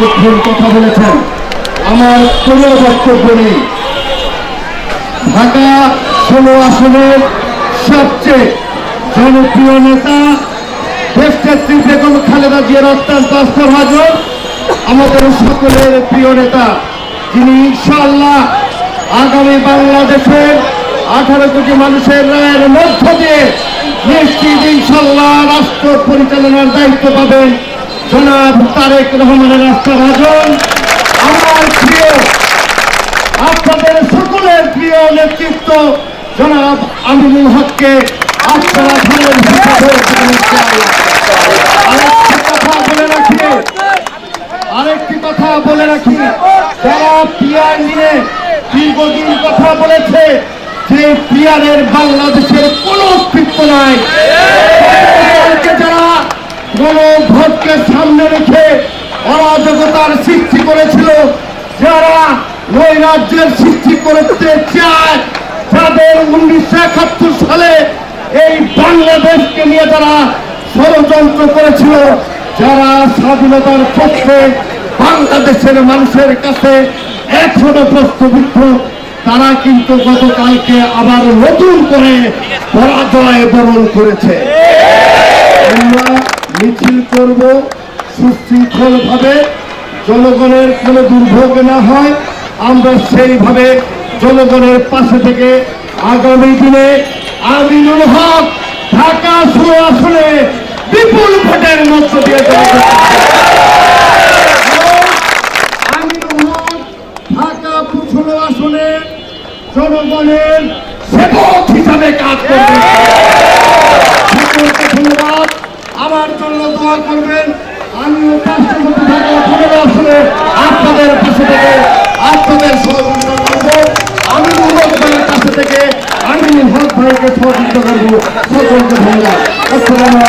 আপনাদের কথা বলেছেন আমার কোনো বক্তব্য নেই। ঢাকা ষোলো আসনের সবচেয়ে জনপ্রিয় নেতা দেশনেত্রী বেগম খালেদা জিয়ার অত্যন্ত অস্ত্রভাজন, আমাদের সকলের প্রিয় নেতা যিনি ইনশাআল্লাহ আগামী বাংলাদেশের আঠারো কোটি মানুষের রায়ের মধ্য দিয়ে নিশ্চিত ইনশাল্লাহ রাষ্ট্র পরিচালনার দায়িত্ব পাবেন জনাব তারেক রহমানের রাষ্ট্রভাজন আমার প্রিয়, আপনাদের সকলের প্রিয় নেতৃত্ব জনাব আমিনুল হককে পিয়ার নিয়ে দীর্ঘদিন কথা বলেছে যে পিয়ারের বাংলাদেশের কোনো অস্তিত্ব নাই। যারা গণভোটকে সামনে রেখে অরাজকতার সৃষ্টি করেছিল, যারা ওই রাজ্যের সৃষ্টি করতে চায় যাদের উনিশশো একাত্তর সালে এই বাংলাদেশকে নিয়ে যারা ষড়যন্ত্র করেছিল, যারা স্বাধীনতার পক্ষে বাংলাদেশের মানুষের কাছে এখনও প্রশ্নবিদ্ধ তারা কিন্তু গতকালকে আবার নতুন করে পরাজয় বরণ করেছে। আমরা মিছিল করব সুশৃঙ্খল জনগণের কোনো দুর্ভোগ না হয়, আমরা সেইভাবে জনগণের পাশে থেকে আগামী দিনে আমিনুল হক ঢাকা ষোলো আসনে বিপুল ভোটের মধ্য দিয়ে জয়যুক্ত আমিনুল হক ঢাকা ষোলো আসনে জনগণের সেবক হিসাবে কাজ করবে। সকলকে ধন্যবাদ। আমার জন্য দোয়া করবেন। আমিও রাষ্ট্রপতি ঢাকা পনেরো আসলে আপনাদের পাশে থেকে, আপনাদের সহযোগিতা করব। আমি হক ভাইয়ের কাছে থেকে, আমি হক ভাইকে সহযোগিতা করব। সকলকে ধন্যবাদ। আসসালামু